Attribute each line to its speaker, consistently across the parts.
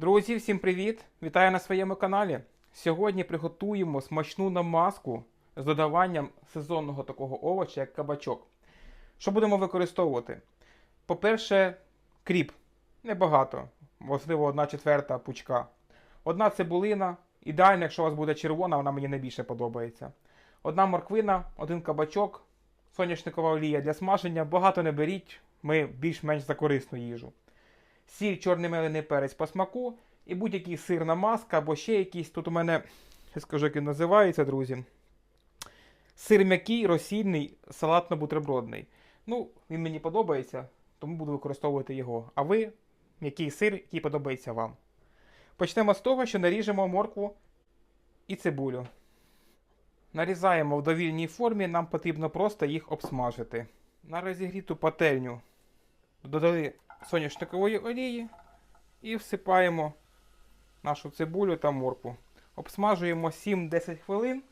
Speaker 1: Друзі, всім привіт! Вітаю на своєму каналі. Сьогодні приготуємо смачну намазку з додаванням сезонного такого овоча, як кабачок. Що будемо використовувати? По-перше, кріп. Небагато, можливо, одна четверта пучка. Одна цибулина. Ідеально, якщо у вас буде червона, вона мені найбільше подобається. Одна морквина, один кабачок, соняшникова олія для смаження. Багато не беріть, ми більш-менш за корисну їжу сіль, чорний мелений перець по смаку і будь-який сирна маска або ще якийсь. Тут у мене, я скажу, як він називається, друзі. Сир м'який, розсільний, салатно-бутербродний. Ну, він мені подобається, тому буду використовувати його. А ви м'який сир, який подобається вам. Почнемо з того, що наріжемо моркву і цибулю. Нарізаємо в довільній формі, нам потрібно просто їх обсмажити. На розігріту пательню додали соняшникової олії і всипаємо нашу цибулю та моркву. Обсмажуємо 7-10 хвилин,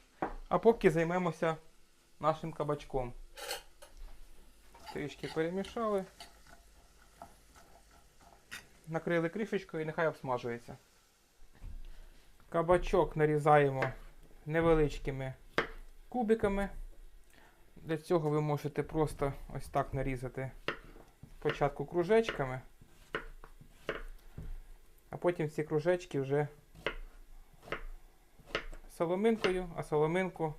Speaker 1: а поки займемося нашим кабачком. Трішки перемішали. Накрили кришечкою і нехай обсмажується. Кабачок нарізаємо невеличкими кубиками. Для цього ви можете просто ось так нарізати спочатку кружечками, а потім ці кружечки вже соломинкою, а соломинку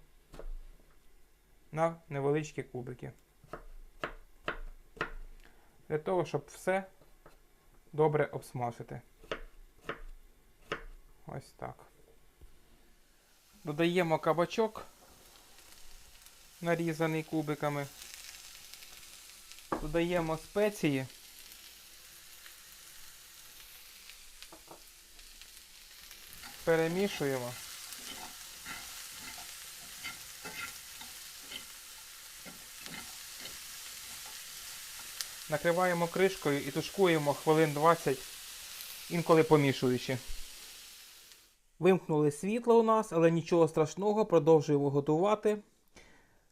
Speaker 1: на невеличкі кубики. Для того, щоб все добре обсмажити. Ось так. Додаємо кабачок, нарізаний кубиками. Додаємо спеції. Перемішуємо. Накриваємо кришкою і тушкуємо хвилин 20, інколи помішуючи. Вимкнули світло у нас, але нічого страшного, продовжуємо готувати.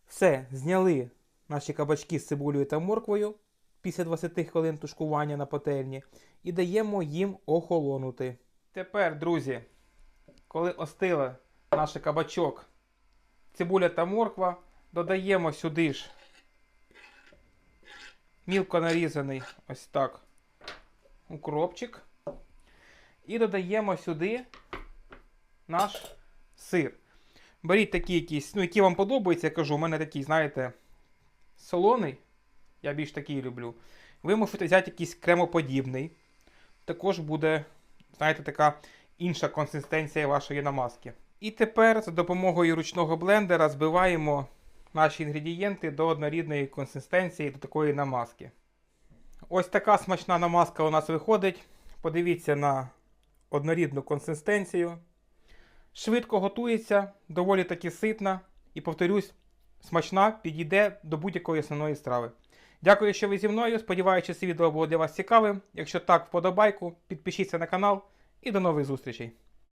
Speaker 1: Все, зняли наші кабачки з цибулею та морквою після 20 хвилин тушкування на пательні і даємо їм охолонути. Тепер, друзі, коли остила наш кабачок, цибуля та морква, додаємо сюди ж мілко нарізаний ось так укропчик. І додаємо сюди наш сир. Беріть такі якісь, ну, які вам подобаються, я кажу, у мене такий, знаєте, солоний, я більш такий люблю. Ви можете взяти якийсь кремоподібний. Також буде, знаєте, така інша консистенція вашої намазки. І тепер за допомогою ручного блендера збиваємо наші інгредієнти до однорідної консистенції, до такої намазки. Ось така смачна намазка у нас виходить. Подивіться на однорідну консистенцію. Швидко готується, доволі таки ситна. І повторюсь, смачна, підійде до будь-якої основної страви. Дякую, що ви зі мною. Сподіваюся, це відео було для вас цікавим. Якщо так, вподобайку, підпишіться на канал і до нових зустрічей.